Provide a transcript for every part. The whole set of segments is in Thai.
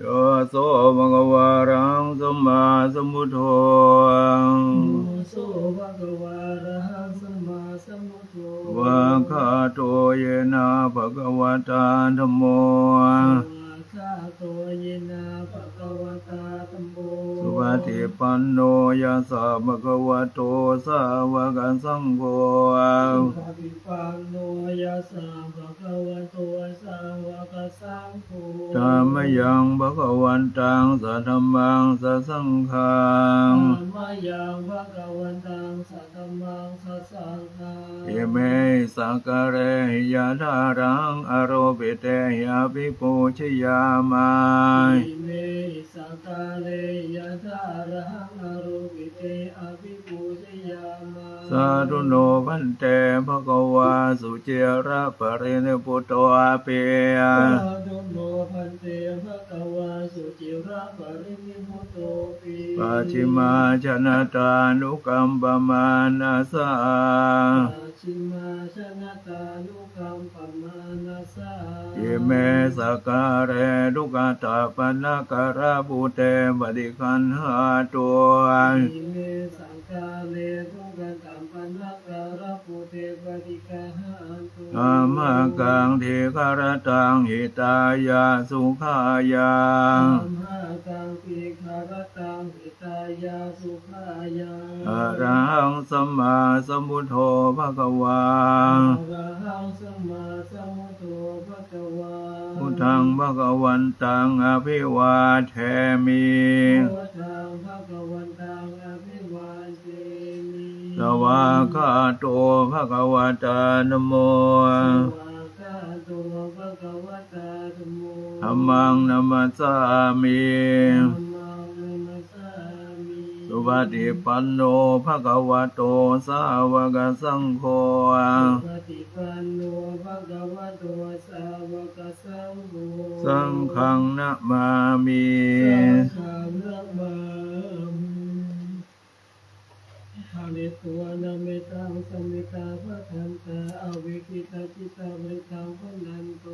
โยโสภะคะวารังสัมมาสัมพุทโธโสภะคะวะระหังสัมมาสัมพุทโธวะคาโตเยนะภะคะวะตาธัมโมวะคาโตเยนะภะคะวะตาธัมโมสุปฏิปันโนยะสะภะคะวะโตสาวกสังโฆปฏิปันโนยัสสะภะคะวะโตสาวกสังโฆ ธรรมยังภะคะวันตังสัทธัมมังสัสสังฆังธัมมายังภะคะวันตังสัตตมังสัสสังฆังอิเมสักะเรหิยะทารังอโรปิเตหิอภิปูชยามาอิเมสักกาเลยะทารังอรุปิเตอภิปูชยามาสาธุโนพันเตภะคะวาสุเจระปะรินิพุตโตอาเปียสาธุโนพันเตภะคะวาสุจิระปรินิพุตโตปิปัจฉิมาชนะตานุกัมปมานาสาปัจฉิมาชนะตานุกัมปมานาสาอิเมสักะเรทุกขตาปนะกระบุเตปฏิคันหาตัวอิเมสังกาเลทุกขกัมปนะการะปุเตปฏิกาหันตุอามากังทีคารตังหิตายาสุขายาธัมมากังปิคารตังหิตายาสุขายาอะระหังสัมมาสัมพุทโธภะคะวาอะระหังสัมมาสัมพุทโธภะคะวาพุทธังภะคะวันตังอภิวาเทมิพุทธังภะคะวันตังอภิวาเทมิสวาคาโตภะคะวะตานะโมสวากา โตภะคะวะตาธัมโมธัมมังนัมมัสสามิธัมมังนัมมัสสามิสุปฏิปันโนภะคะวะโตสาวกสังโฆปฏิปันโนภะคะวะโตสาวกสังโฆ สังฆังนะมามิ สังฆังนะมามิหา นิตัวนาเมตังสมิตาภะทันตาอวิคิตาจิตาบริตังพนันโต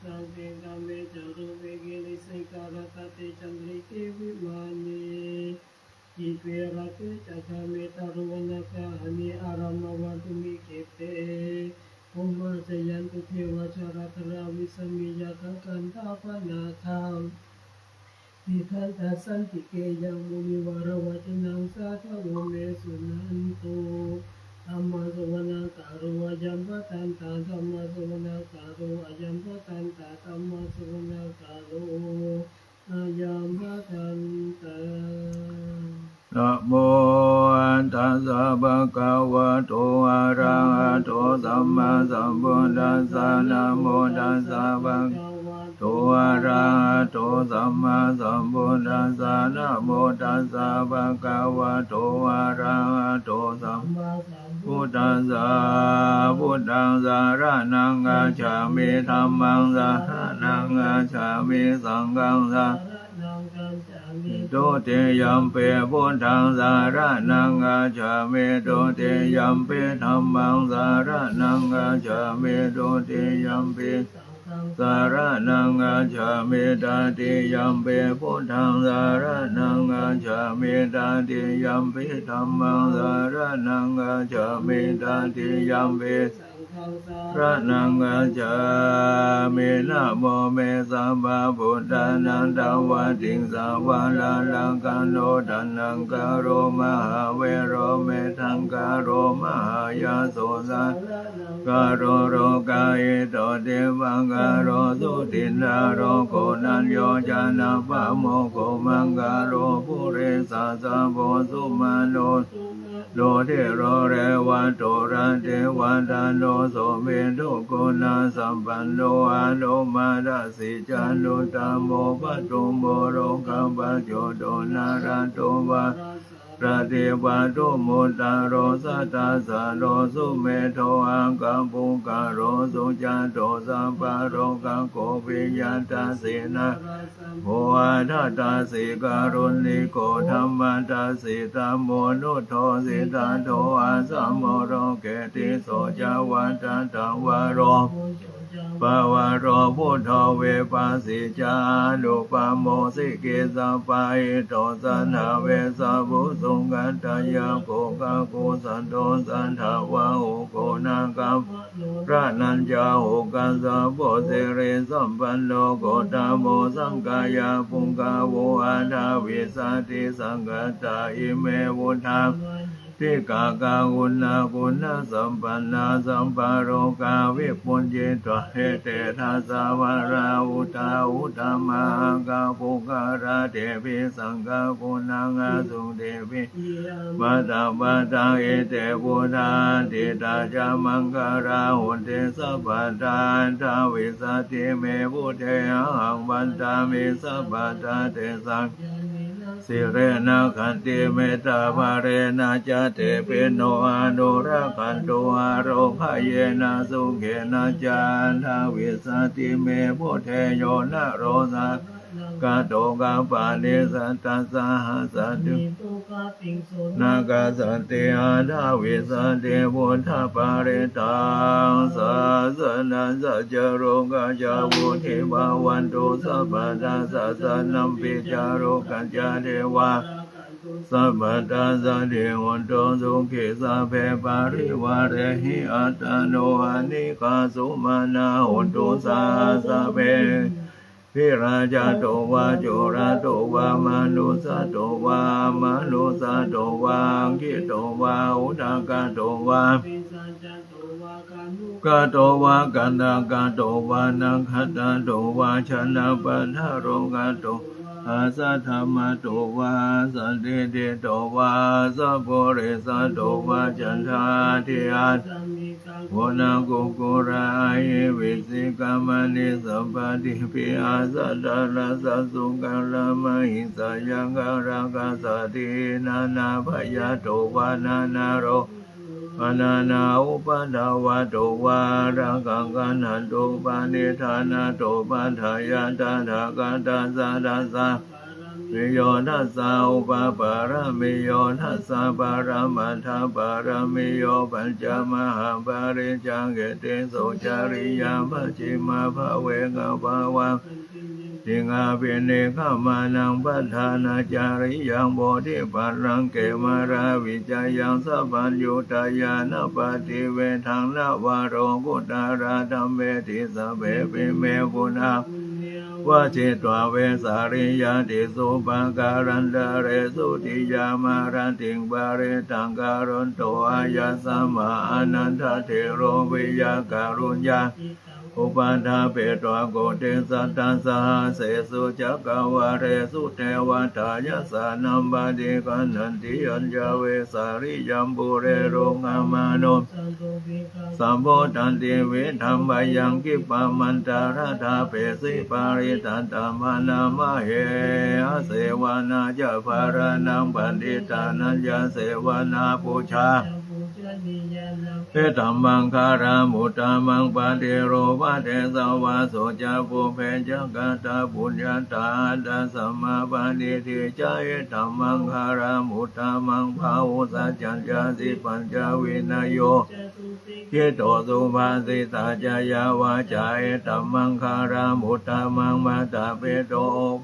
สังเกกาเมจารุเวกิลิสิการตติจันริเกวิมานีอิเปรเตจักาเมตารุวนาคาหนิอารามวันตุมิเกเตอุมาจยันตุเทวชารัตราวิสมิยาคังกันทาปนาคาม ทิทันตสันติเกยังมุนิวารวัจนังสาธโวเมสุนันตุธรรมะสวนาการุอายัมปตันตาธรรมะสวนาการุอายัมปตันตาธรรมะสวนาการุอายัมปตันตานะโมตัสสะภะคะวะโตอะระหะโตสัมมาสัมพุทธัสสะนะโม มิตุติยัมเปพุทธังสารนังกัจามิตุติยัมเปธัมมังสารนังกัจามิตุติยัมเปสังฆังสารนังกัจามิตาติยัมเปพุทธังสารนังกัจามิตาติยัมเปธัมมังสารนังกัจามิตาติยัมเป พระนังกัจฉามินะโมเมสัมมาพุทธานันตวัติงสาวาลาลังกันโนดันนังกโรมหาเวโรเมทังกโรมหายาโสสะกโรโรกายโตเทวังกโรสุตินาโรโกนันโยจานาปะโมโกมังกโรปุเรสาสะโพสุมาโน โลเทโรเรวันโตระเทวันตาโนโสเมตุโกนาสัมปันโนอะโนมาดาสิจันโนตโมปะตุโมโรกัมปะโจโดนาราโตวา พระเทวาตุมุตตาโรสัตตาสโรสุเมโทอังกัมปุกาโรสุจาโตสัมปะโรกังโกปิยันตาสีนะโมอาทัตตาสีการุณิโกธรรมตาสีตามโมนุโทสิตาโทอาสัมโมโรเกติโสจาวันตันตวาโรโมโชจาว ปวารโรพุทธเวปัสสิจานุปโมสิกิสัปปะอิโตสนาเวสาบุสุงกันตายาโกกาโกสันโตสันทาวะโอโกนาคัมพระนัญจาโหกันสะโพเสเรสัมปันโนโกตาโมสังกายาปุงกาโวอาทาวิสัติสังกตาอิเมวุธา ทิกากากุณากุณาสัมปันนาสัมปาโรกาวิปุญจิตวะเหเตทัสาวาราอุตาอุตมากาภุการาเทพิสังกากุณังอาสุเทพิมาตาปาตาเอเตปุทาติตาจามังการาหุนเตสัพพทานทาวิสัตติเมพุเทหังบันตามิสัพพทาเตสัง สิเรนะขันติเมตตาภาเรนะจะเตเปโนอนุรักขันตุอาโรภาเยนะสุเกนะจานาวิสติเมพุทเทโยนะโรสา กาโตกาปานิสัตตาสหัสตุตุนากาสันติอาทาวิสันติพุทธปาริตังสัสนัสัจโรกาจาวุธิภาวันตุสัพพะทาสัสนัมปิจาโรกัญจาเทวาสัพพะทาสันติวันโตสุขิสัพเพปาริวาเรหิอัตโนอานิกาสุมานาหุตุสาสะเพ พิราชาโตวาโจราโตวามนุสาโตวามนุสาโตวากิโตวาอุตากาโตวาปิสัจจโตวาคานุกาโตวากันดากาโตวานังคัตาโตวาชนะปัญหาโรกาโต อาสาธรรมโตวาสันติเตโตวาสัพโพเรสาโตวาจันทาทิอาสมิกังโวนากุกุรายิวิสิกามนิสัมปติปิอาสัตตาราสสุกัลมหิสายังการากาสตินานาพยาโตวานานาโร ปนานาอุปดาวาโตวารังกังกันันโตปานิธานาโตปัฏฐายาตาถากันตาสาดาสามิโยทัสสะอุปปาระมิโยทัสสะปาระมัทธปาระมิโยปัญจมหาปาริจังเกติโสจาริยาภจิมาภเวกภาวัง จิงอาภิเนขมานังปัฏฐานาจาริยังโพธิปัรังเกมาราวิจายังสัพพัญยุตายานปฏิเวทังนวารโรกุตาราธรรมเวทิสเปปิเมกุณาวาจิตวาเวสาริยาติสุปาการันดาเรสุติยามารันติงบาเรตังการุนโตอายาสัมมาอนันทเทโรวิยาการุญญา อุปัฏฐาเปตวโกเตสัตตาสหเสสุจักวาเรสุเทวตายสานัมบาดิกันนันติยัญจเวสาริยัมบุเรโรงามานสันโตปิกังสัมโพธันติเวธรรมยังกิปามันตาราธาเปสิปาริตันตามานามะเหอเสวนาจะภารนังปันติตานัญญาเสวนาปูชา จัมปุจนิยานัง เอตัมมังคารามุตตามังปะเทโรปะเทสาวาโสจาปุเพจักตาปุญญาตาดัสมมาปะนิทิจาเอตัมมังคารามุตตามังภาวุสัจจัญจาสิปัญจวินโยเยโตสุภาสิตาจายาวาจาเอตัมมังคารามุตตามังมาตาเปโต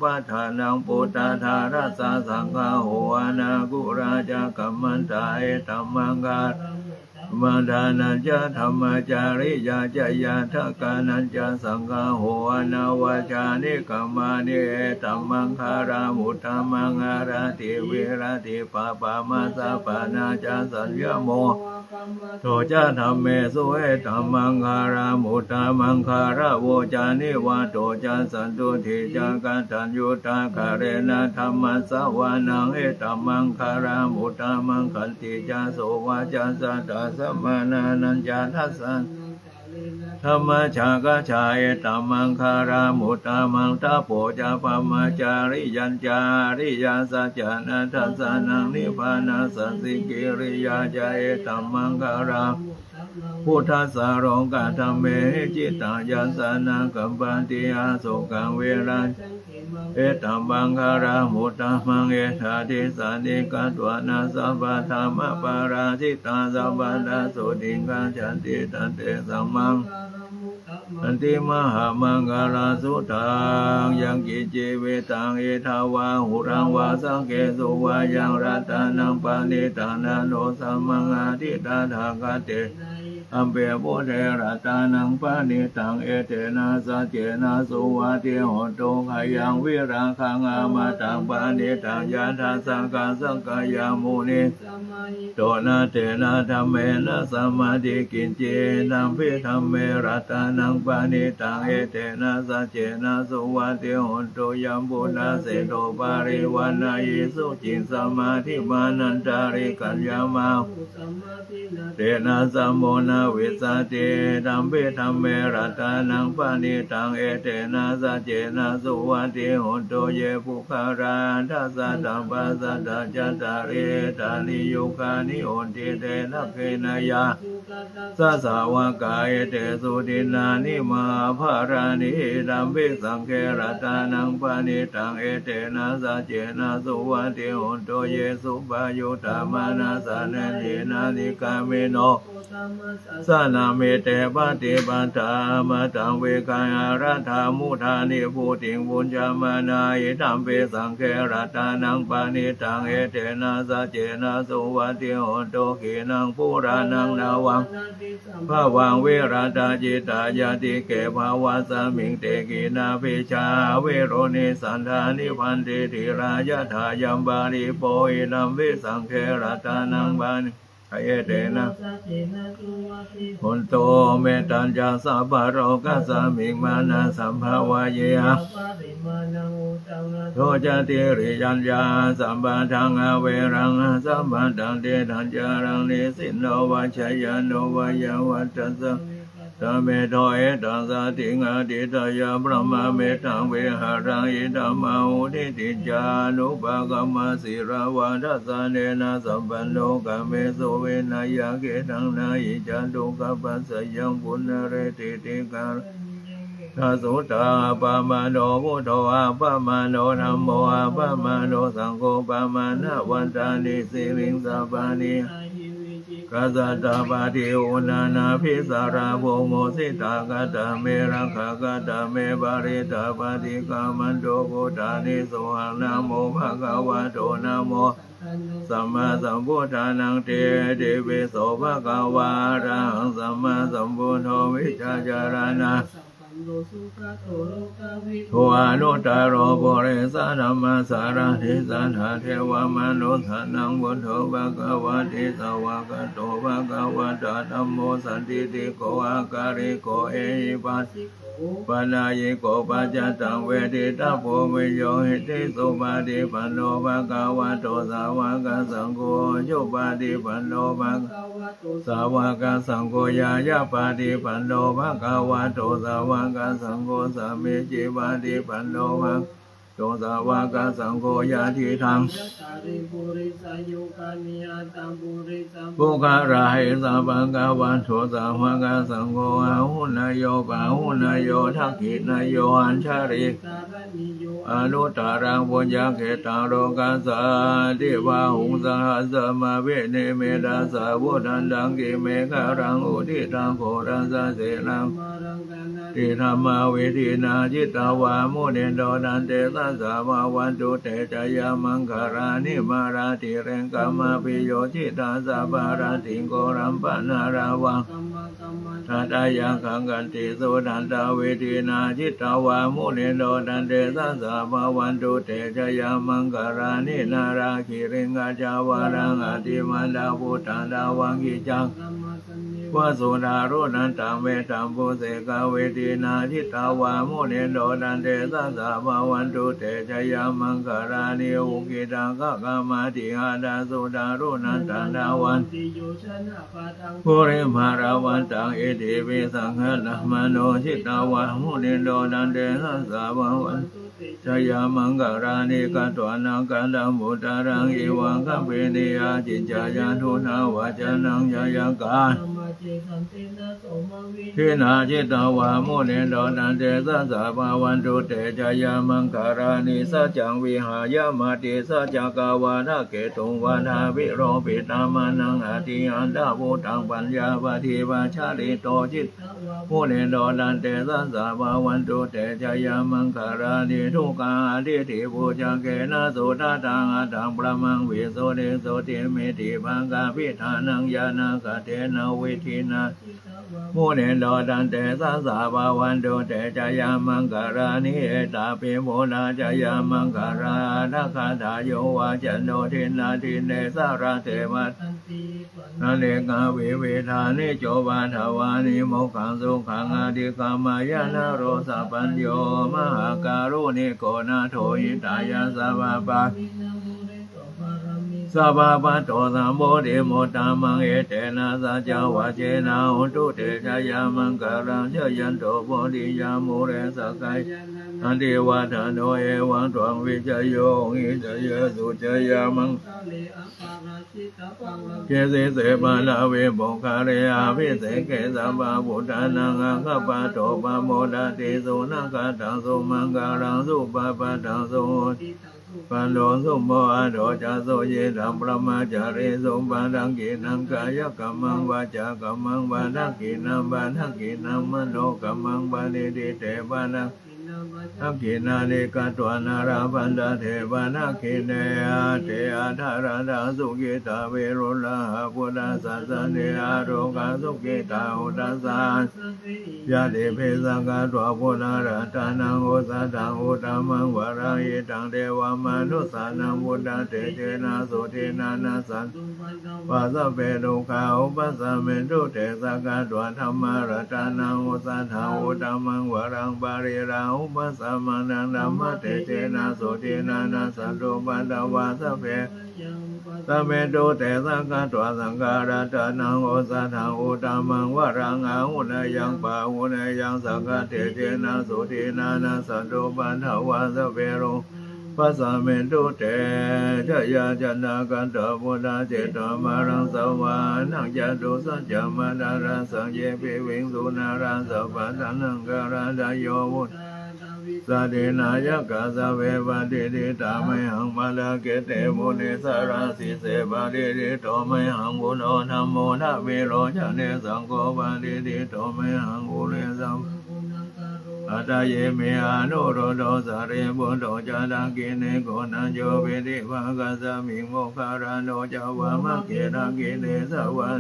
ปัฏฐานังปุตตาธารัสสะสังฆาโหอนากุราจากัมมันตาเอตัมมังคา มาดานัญจะธรรมจาริยาจยาทกานัญจะสังฆโหอนาวาจานิกามานิเอตัมมังคารามุตตมังอาราติเวราติปาปามาสาปานาจาสัญญโมโทจะธรรมเมสุเอตัมมังคารามุตตมังคาราโวจานิวาโตจะสันตุทิจากาตัญยุตาคาเรนะธรรมสวานังเอตัมมังคารามุตตมังคันติจาโสวาจาสัตตาสมานานัญจาทัสสันธรรมชากชายตัมมังคารามุตตามังตาโปจาปมาจาริยัญจาริยาสัจจานัทสานังนิพพานาสัสสิกิริยาจายตัมมังคาราพุทธสสะโรงกาธรรมเมจิตตายัสสานังกัมปันติอาสุกังเวรัน เอตังบังคารามุตตมังเอธาทิสานิกาตวนาสัพพะธรรมปาราชิตาสัพพะดาสุติงกัจันติตันเตสัมมัง อันติมหามังกลสุตังยังกิจเวตังเอทาวาหุรังวาสังเกสุวายังรัตานังปานิตานาโนสัมมังอาทิตาทากเตอัมเปโพเทระตานังปานิตังเอเตนะสัจเจนะสุวัติโหตุขยังวิราคังอามาตังปานิตังยาทาสังกาสังกายามุนิโตนะเตนะธรรมเมนะสัมมาทิกินเจนัมพิธรรมเมรัตานังปานิตังเอเตนะสัจเจนะสุวัติโหตุยัมปุนาเสโตปาริวันายิสุจินสมาธิมานันตาริกัญญามาเตนะสัมโมนาวิสาติธัมเปธัมเมรัตานังปานิตังเอเตนะสัจเจนะสุวัติโหตุเยปุคาราทัสสะตัมปัสสะตะจัตตาริตานิโยกานิโอนติเตนะเคนะยา สสะสัสสาวกายเตสุดินานิมาภารานิดัมปิสังเครตานังปานิตังเอเตนะสัจเจนะสุวัติโตเยสุปายุตามานาสานะเนนานิกาเมโนโอตัมมัสสะสนาเมเตปฏิปัฏฐามาตังเวกายารัฐามุทานิภูติงบุญจามานายตัมเปสังเครตานังปานิตังเอเตนะสัจเจนะสุวัติโตุขีนังปุรานังนาวังนาทิสัมภาวังเวราตาจิตายาติเกภาวะสมิงเตกินาภิชาเวโรนิสันธานิพันติธิรายะทายัมบาลิโปอินัมวิสังเครตานังบานิ ยเตนะสัจเจนะสุวัติหุนโตเมตัญจาสัพพะโรกัสสมิงมานาสัมภาวะเยหะปาริมาณังอุตังนะโทจติริยัญญาสัมปะทังอเวรังสัมปะตังเตทัญจารังนิสินโนวัชยโนวายวัตสั สเมโทเอตัสสะติงอาติตายาพระมเมตังเวหารังอิตัมมาอุทิติจานุปกรรมสิราวาทัสสะเนนะสัมปันโนกเมสุเวนายาเกตังนาอิจันตุกัปปัสสยังปุณเรติติกาทัสุตาปะมาโนพุทโธอาปะมาโนธัมโมอาปะมาโนสังโฆปะมานะวันตานิสิริงสัพพานิ กัสตาปะทิอุนานาภิสาราโภโมสิตากัตเมรังคากัตเมบาริตาปฏิกามันโตพุตานิสุหังนาโมภะคะวะโตนาโมสัมมาสัมพุทธานังเตเดวิโสภะคะวะระหังสัมมาสัมพุทโธวิชาจารณา ทอานุตตโรปุเรสานัมมาสารทิสันหาเทวมนุสานังบุญโธภะคะวะติสวากโตภะคะวะตาธรรมโมสันติติโกอาการิโกเอหิปัสสิโก ปนายิโกปัจจตังเวทิตาโพมิโยหิติสุปาติปันโนภะกาวะโตสาวกสังโฆโยปาติปันโนภะภาสาวกสังโฆยายาปาติปันโนภะกาวะโตสาวกสังโฆสามิจิปาติปันโนภะ โตสาวกสังโฆยาทิทังยัตตาริปุริสายุกานิอาตังปุริสัมปุคาราหิสัพพะกวันโตสาวกสังโฆอาหุนายโยปาหุนายโยทักขินายโยอัญชาริตาระนิโยอนุตตรังปุญญเขตังโลกัสสะทิวาหุงสหัสสมาเวเนเมตัสสะวุฒันดังกิเมฆารังอุทิตังโครัสสะเสนังมารังกานาติธรรมาวิธีนาจิตตาวามุเนโดนันเตสัสสะมาวันตุเตจยามังคารานิมาราติเรงกามาปิโยจิตาสาบาราติโกรัมปนาราวังทัตายังขังกันติสุนันตาเวทีนาจิตาวามุเนโดันเตสัสสะมาวันตุเตจยามังคารานินาราคิเรงกาจาวารังอติมันดาพุทธันดาวังกิจัง กัมมะสัญญวสุดารุนันตังเวตัมปุเสกเวทีนาทิตาวามุเนโดนันเตสัสสะภาวันตุเตชยามังคารานิอุกิตังกะกามาติหาดาสุดารุนันตังดาวันติโยชนะปาทังปุริมาราวันตังเอติวิสังฆนะมโนชิตาวามุเนโดนันเตสัสสะภาวันตุ เตจายามังกรานิกัตวานังกันดามุตารังเอวังคัมเปนิยาจิจายานุนาวาจานังยายังกาธรรมเจสันตินาโสมาวิทินาจิตวามุนิโดนันเตสัสสะภาวันตุเตจายามังคารานิสัจจังวิหายามาติสัจจกาวานาเกตุงวานาวิโรปิตามานังอาติอันดาภูตังปัญญาปฏิวาชาลิโตจิตมุนิโดนันเตสัสสะภาวันตุเตจายามังคารานิทุกขาดิทิภูจังเกนะโสตตังอัตังประมังวิโสเดโสติเมติปังกาพิธานังยานาคเทนะวิธินา มุนิโดดันเตสัสสะภาวันตุเตจายามังคารานิเอตาปิโมนาจายามังคารานาคาทาโยวาจันโนทินาทินเนสาราเทวัตสันติปัญนาเลกาวิเวทานิโจวาทวานิโมกขังสุขังอาดิกามายานาโรสัพพัญโยมหาการุณิโกนาโทหิตายาสัพพปะมินามุเรโต သဘာဝဒေါသမောဒေမောတာမံဧတေနာသာကြဝါကျေနာဟွန်တုတေဇာယမံကရံညယံတောဘောဓိယာမောရေသကိုင်အန္တေဝါဒနောဧဝံတွံဝိဇယောဟိတယေသုဇယမံကေသေသေပါလဝေဘုံခရေအဘိသေကေသဘာဝုဒ္ဒနာငါခပတောပမောဒတေဇောနကတံသောမင်္ဂရံသုပပတံသောတိ ปาราชิตาปังลังเจสิเสปาลาเวโบคาเรอาภิเสเกสัมปะพุทธานังอัคคปะโดสุนังกตังสุมังการโมอโดจาโสเยธัมประมาจาริสุปันดังกินังกายกัมมังวาจากัมมังวานักกินังวานักกินังมโนกัมมังวานิดิเตวานัง ทักขินานิกตวานาราพันดาเทวานาคิเนอาเทอาธาราดาสุกิตาเวรุลาหพุทธสัสสเนอาโรกาสุกิตาอุตัสสาสัพเพอิยาติเพสังกาตัวพุทธราตานังโอสัตังอุตมังวารายตังเทวมนุสานังพุทธาเตเจนะโสเทนานาสันปันตังวาสเปโลกาอุปัสสะเมตุเตสังกาตัวธรรมาราตานังโอสัตังอุตมังวารังปาริราอุปัสสะมานังธัมมะเตเจนะโสเทนานาสันโตปันตวาสเปยังปัสสเมตุเตสังกาตัวสังการาตานังโอสัทธังอุตมังวรังอาหุนยังปาหุนยังสังกเตเจนะสุตินานาสันโตปันทวาสเปโรปัสสะเมตุเตชะยาจันนากันตพุทธาเจตมารังสวานังยะตุสัจจมานารังสังเยปิวิงสุนารังสัพพะนังการาดายโยวุต သတေနာယကာသဝေဝတိတိတာမေဟံမလကေတေမုနိသရစီစေပါတိတိတောမေဟံဘုနောနမောနဝေရောညနေသံဃောပါတိတိတောမေဟံဘုလေသံ အတယေမေအာနုရောတောသရေဘောတောဇာတာကိနေကိုဏံဇောဝေတိဝါကသမိမောခရဏောဇဝမကေရကိနေသဝံ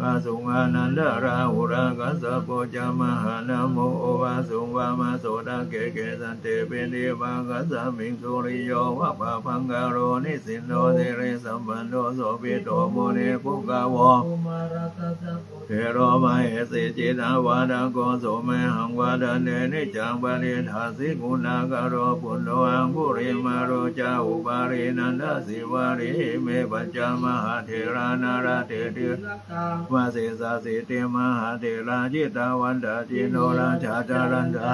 ကာသုံအာနန္ဒရာဝရကသဘောဇမဟာနမောဝါသုံဝမသောတကေကေသံတေပိနေဝါကသမိသုရိယောဝပပံဂရောနိစိနောသေရေသမ္ပန္နောသောပိတောမောနေပုဂ္ဂဝောသေရောမဟေစေစေတဝါဒကောသောမေဟံဝါဒနေนันดาราหุรากัสสะโปจามหานาโมโอวาสุงวามาโสดาเกเกสันเตเปนิวากัสสะมิงปะพังกาโรนิสินโนเทเรสัมปันโนโสปิโตโมเนปุกาวะโอมาราตาสัพพุเทโรมาเหสิจิตาวาดาโกโสเมหังวาดาเนนิจังบาลิทาสิกุณากโรปุณโนอังปุริมาโรจาอุปารินันดาสิวาริเมปัจจมหาเทรานาราเทเทรักตามาเสสาสิเตมหาเทราจิตาวันดาจิโนราชาจารันดา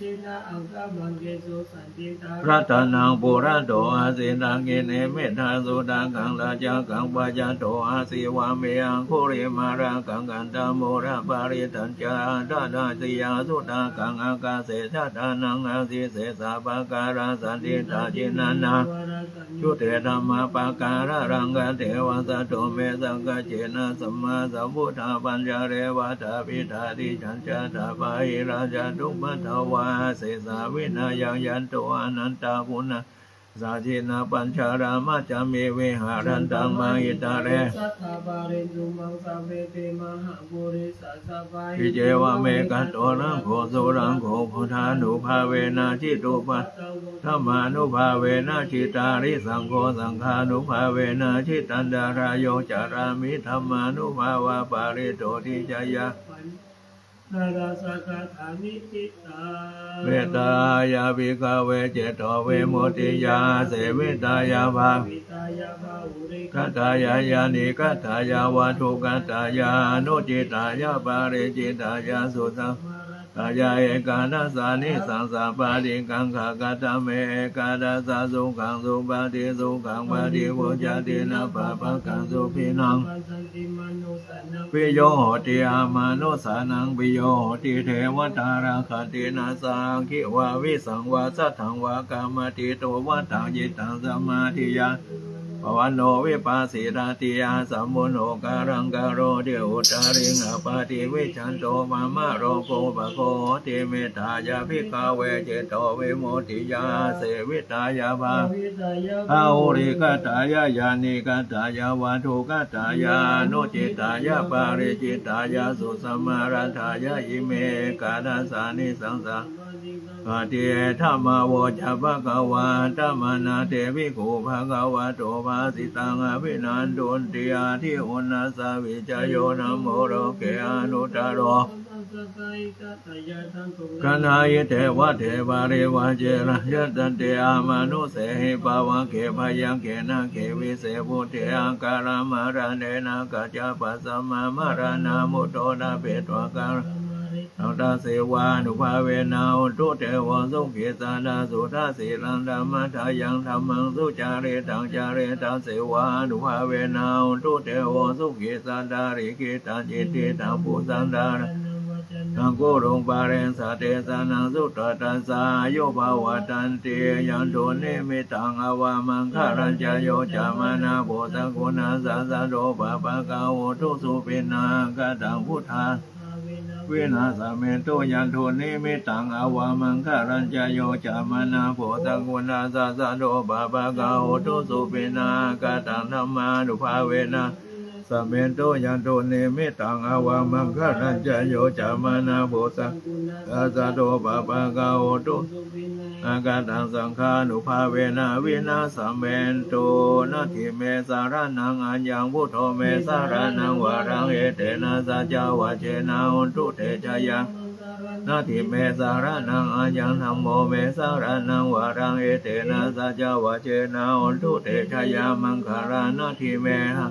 สินาอังกามังเกสุสันติตารัตนังปุระโตอาสินังเกเนเมธาสุดังกังราชากังปัจจโตอาสิวาเมยังโคริมารังกังกันตโมระปาริตัญจาดาดาสิยาสุดากังอากาเสชาตานังอาสิเสสาปาการาสันติตาจินานาชุติธรรมปาการะรังกเทวสัตโตเมสังกเจนะสัมมาสัมพุทธาปัญญาเรวตาปิตาติจันจาตาปาหิราชาทุมัทวาเสสาวินายังยันโตอนันตาปุณะ สาจินาปัญชารามาจามีเวหารันตังมาหิตาเรสัทธาบารินุมังสาเวเตมหาบุริสัสสะปะพิเจวะเมกันโตรังโคสุรังโคพุทธานุภาเวนะจิตุปัธรรมานุภาเวนะชิตาริสังโฆสังฆานุภาเวนะชิตันดารายโยจารามิธรรมานุภาวะปาริโตทิจายะ นาราสกถานิจิตา เวตายาภิกขเวเจโตเวโมติยาเสเวตายาภา วิตายาบาอุริ คัตตายายานิคัตตายาวัตถุคัตตายานุจิตายาปาริจิตายาสุตัง มารา อ กายาเอกาทัสสานิสังสาปาติกังขากาตเมเอกาทัสสะสุขังสุปาติสุขังปาติวุจตินะปะปะกังสุพินังปิโยโหติอามานุสานังปิโยโหติเทวตาราคตินาสังคิวาวิสังวาสัทธังวากามติโตวัตังยิตังสมาธิยา ปวันโนวิปัสสิราติยาสัมมุโนการังกโรเดอุตาริงอปาติวิชันโตมามาโรโกปะโคติเมตายาภิกขเวเจโตวิโมติยาเสวิตายาภาวิตายะอาหุริกตายายานิกตายาวัตุกตายานุจิตายาปาริจิตายาสุสมารัตายาอิเมกาดาสานิสังสา ปฏิเอธรรมโวจะภะคะวาธรรมนาเตวิโกภะคะวะโตภาสิตังอภินันตุนติอาทิอุณาสาวิจโยนะโมโรเกอนุตตโร กันหายเทวะเทวาเรวะเจระยะตันเตอามานุเสหิปาวังเขพยังเขนะเขวิเศพุทเทอังการ ามาราเนนะกัจจปัสสมมามารานามุตโตนาเปตวะการเอาตาเสวานุภาเวนาอุตุเทวะสุขิสานาสุทาสีลังธรรมทายังธรรมังสุจาริตังจาริตังเสวานุภาเวนาอุตุเทวะสุขิสาดาริกิตังจิตติตังปุสันดาระ นังโกรงปาเรนสาเตสานังสุตตตัสสาโยภาวตันติยันโทเนมิตังอวามัง วินากะตังพุทธาเวนาสเมโตยันโทเนมิตังอวามังคารัญจโยจามานาโพสกุณาสาสะโดบาปะกาโวทุสุปินากาตังธรรมานุภาเวนะ สมเมนโตยันโตเนมิตังอวามังคานัญจโยจามานาโบสังอาสะโตปะปะกาโอโตอากาตังสังฆานุภาเวนาวินาสมเมนโตนาทิเมสารานังอัญญังพุทโธเมสารานังวารังเอเตนะสัจจาวะเจนะอุนตุเตจายา นาทิเมสารนังอายังธรรมโมเมสารนังวารังเอเตนะสัจวะเจนะอุนทุเตชยามังคารานาทิเมหะ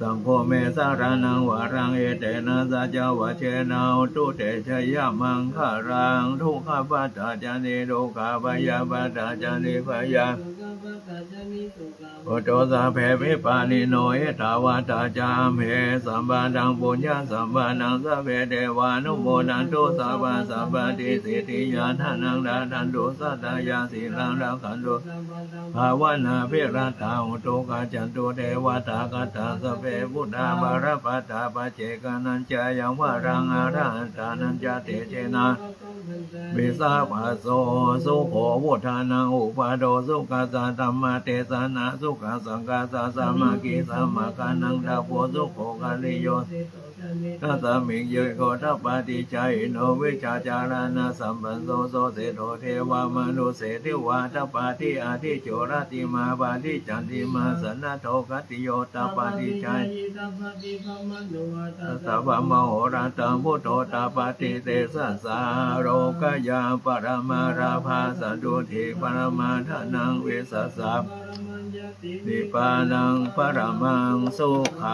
สังโฆเมสารนังวารังเอเตนะสัจวะเจนะอุนทุเตชยามังคารังทุกขปัตตาจานิโลกาปยาปัตตาจานิพยาโอโตสาเพวิปานิโนเอตาวาตาจามเหสัมบันังปุญญาสัมบันังสัพเพเทวานุโมนันตุสพพะสัพพติสิทธิยาทานังดาทันตุสัตตายาสีลังรักขันตุภาวนาเพระตาอุตุกาจันตุเทวตากตาสเพพุทธาบารปัตตาปเจกานัญจายังวารังอารันตานัญจเตเจนะวิสาปะโสสุโขวุฒานังอุปาโดสุขัสสะธรรมเทสนาสุขสังกาสะสมากิสมาคานังดาโพสุโขกาลิโย ทัสสมิงเยโกทัปปติใจโนวิชาจารณะสัมปันโสโสเสโทเทวามนุเสติวาทัปปติอาทิโจรติมาปาติจันติมาสนะโทกติโยทัปปติใจสัพพมโหราตังพุโธตาปฏิเตสสสาโรกยาปรมาราภาสดุทิปรมาทานังเวสสสัพ di palang paramang sukhang.